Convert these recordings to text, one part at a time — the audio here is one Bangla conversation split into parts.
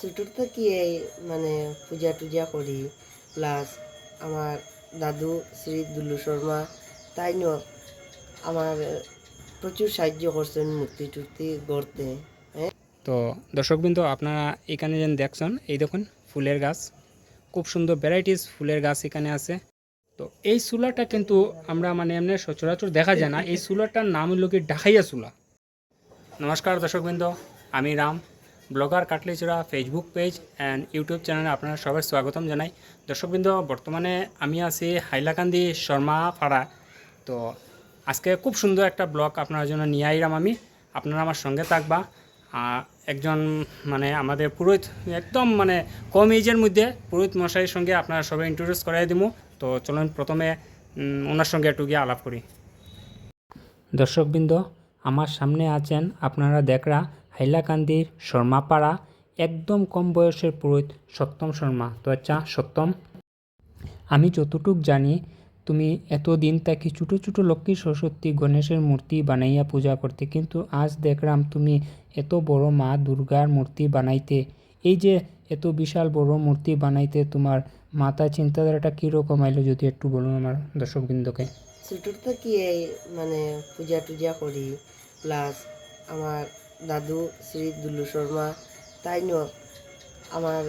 ছোটোর থেকে মানে পূজা টুজা করি প্লাস আমার দাদু শ্রী দুলু শর্মা তাই ন আমার প্রচুর সাহায্য করছেন মূর্তি টুর্তি গড়তে হ্যাঁ? তো দর্শকবৃন্দ, আপনারা এখানে যেন দেখছেন, এই দেখুন ফুলের গাছ। খুব সুন্দর ভ্যারাইটিস ফুলের গাছ এখানে আছে। তো এই চুলাটা কিন্তু আমরা মানে এমনি সচরাচর দেখা যায় না। এই চুলাটার নাম হলো কি ডাকাইয়া চুলা। নমস্কার দর্শকবৃন্দ, আমি রাম। ব্লগার কাটলিচুরা ফেসবুক পেজ অ্যান্ড ইউটিউব চ্যানেলে আপনারা সবাই স্বাগতম জানাই। দর্শকবৃন্দ, বর্তমানে আমি আছি হাইলাকান্দি শর্মা পাড়া তো আজকে খুব সুন্দর একটা ব্লগ আপনার জন্য নিয়ে আইলাম আমি। আপনারা আমার সঙ্গে থাকবা। একজন মানে আমাদের পুরোহিত, একদম মানে কম এজের মধ্যে পুরোহিত মশাইয়ের সঙ্গে আপনারা সবাই ইন্ট্রোডিউস করাই দিব তো চলুন প্রথমে ওনার সঙ্গে একটু গিয়ে আলাপ করি। দর্শকবৃন্দ, আমার সামনে আছেন, আপনারা দেখরা হাইলাকান্দির শর্মাপাড়া, একদম কম বয়সের পুরোহিত সত্যম শর্মা। তো আচ্ছা সত্যম আমি যতটুক জানি, তুমি এতদিন তাকে ছোটো ছোটো লক্ষ্মী সরস্বতী গণেশের মূর্তি বানাইয়া পূজা করতে, কিন্তু আজ দেখলাম তুমি এত বড় মা দুর্গার মূর্তি বানাইতে। এই যে এত বিশাল বড় মূর্তি বানাইতে, তোমার মাথা চিন্তাধারাটা কীরকম আইলো যদি একটু বলুন আমার দর্শকবৃন্দকে? ছোটোর থেকে মানে পূজা টুজা করি প্লাস আমার দাদু, শ্রী দুলু শর্মা তাই ন আমার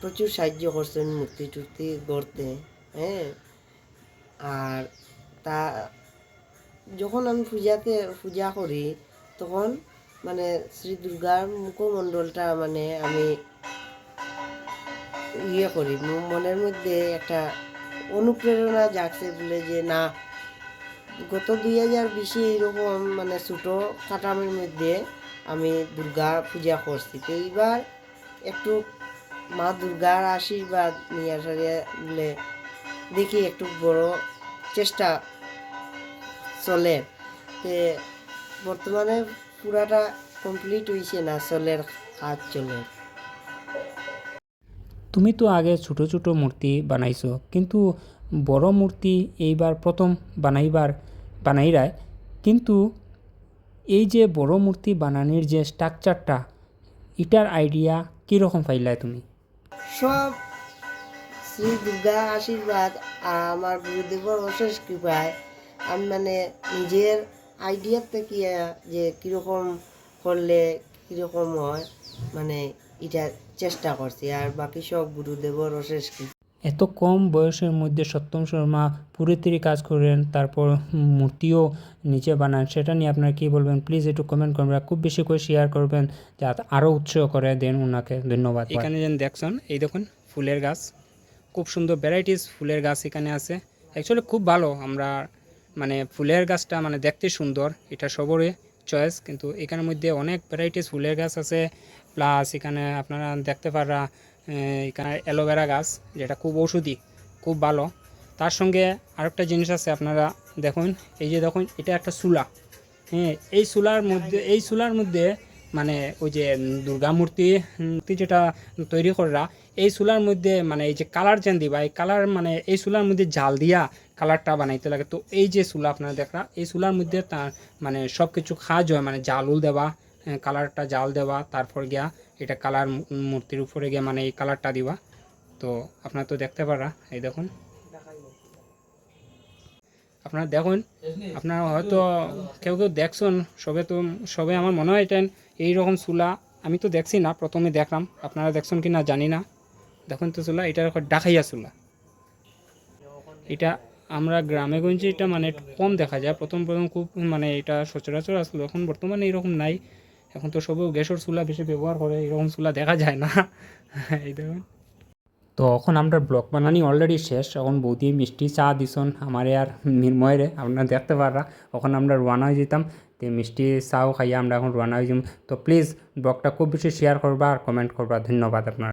প্রচুর সাহায্য করছেন মূর্তি টুর্তি গড়তে হ্যাঁ? আর তা, যখন আমি পূজাতে, পূজা করি, তখন মানে শ্রী দুর্গার মুখমণ্ডলটা মানে আমি ইয়ে করি মনের মধ্যে একটা অনুপ্রেরণা জাগছে বলে যে, না, গত দুই হাজার বিশে এরকম মানে ছোটো কাটামের মধ্যে আমি দুর্গা পূজা করছি। তো এইবার একটু মা দুর্গার আশীর্বাদ নিয়ে আসারে বলে দেখি একটু বড় চেষ্টা চলে। তে বর্তমানে পুরাটা কমপ্লিট হয়েছে না চলের কাজ চলে। তুমি তো আগে ছোট ছোট মূর্তি বানাইছো, কিন্তু বড় মূর্তি এইবার প্রথম বানাইবার বানাইরায়, কিন্তু এই যে বড় মূর্তি বানানোর যে স্ট্রাকচারটা এটার আইডিয়া কীরকম পাইলা তুমি? সব শ্রী দুর্গা আশীর্বাদ আমার গুরুদেবর অশেষ কৃপায় আমি মানে নিজের আইডিয়ার থেকে যে কীরকম করলে কীরকম হয় মানে এটা চেষ্টা করছি। আর বাকি সব গুরুদেবর অশেষ কৃপা। এত কম বয়সের মধ্যে সত্যম শর্মা পুরোপুরি কাজ করেন, তারপর মূর্তিও নিচে বানান, সেটা নিয়ে আপনারা কী বলবেন? প্লিজ একটু কমেন্ট করবেন খুব বেশি করে শেয়ার করবেন যাতে আরও উৎসাহ করে দেন ওনাকে ধন্যবাদ এখানে যেন দেখছেন, এই দেখুন ফুলের গাছ। খুব সুন্দর ভ্যারাইটিস ফুলের গাছ এখানে আছে। অ্যাকচুয়ালি খুব ভালো, আমরা মানে ফুলের গাছটা মানে দেখতে সুন্দর, এটা সবরে চয়েস কিন্তু এখানের মধ্যে অনেক ভ্যারাইটিস ফুলের গাছ আছে। প্লাস এখানে আপনারা দেখতে পারা এখানে অ্যালোভেরা গাছ, যেটা খুব ওষুধি খুব ভালো। তার সঙ্গে আরেকটা জিনিস আছে, আপনারা দেখুন, এই যে দেখুন, এটা একটা চুলা। হ্যাঁ এই চুলার মধ্যে, এই চুলার মধ্যে মানে ওই যে দুর্গা মূর্তি যেটা তৈরি করা, এই চুলার মধ্যে মানে এই যে কালার যেন দিবা, এই কালার মানে এই চুলার মধ্যে জাল দিয়া কালারটা বানাইতে লাগে। তো এই যে চুলা আপনারা দেখরা, এই চুলার মধ্যে তার মানে সব কিছু কাজ হয় মানে জালুল দেওয়া কালারটা জাল দেওয়া তারপর গিয়া এটা কালার মূর্তির উপরে গিয়ে মানে এই কালারটা দিবা। তো আপনারা তো দেখতে পারা, এই দেখুন। আপনারা দেখুন, আপনারা হয়তো কেউ কেউ দেখছেন, সবে তো, সবে আমার মনে হয় এটা এইরকম চুলা। আমি তো দেখছি না, প্রথমে দেখলাম। আপনারা দেখছেন কি না জানি না। দেখুন তো চুলা, এটা ডাকাইয়া চুলা। এটা আমরা গ্রামে গঞ্জে এটা মানে কম দেখা যায়। প্রথম প্রথম খুব মানে এটা সচরাচর আসলো এখন বর্তমানে এরকম নাই। এখন তো সবেও গ্যাসের চুলা বেশি ব্যবহার করে, এরকম চুলা দেখা যায় না। এই দেখুন। তো এখন আমরা ব্লগ বানানি অলরেডি শেষ। এখন বৌদি মিষ্টি চা দিছন আমার আর মিরময়রে আপনারা দেখতে পাররা। এখন আমরা রওনা হয়ে যেতাম, তো মিষ্টি চাও খাইয়া আমরা এখন রওনা হয়ে যাম। তো প্লিজ ব্লগটা খুব বেশি শেয়ার করবা আর কমেন্ট করবা। ধন্যবাদ আপনার।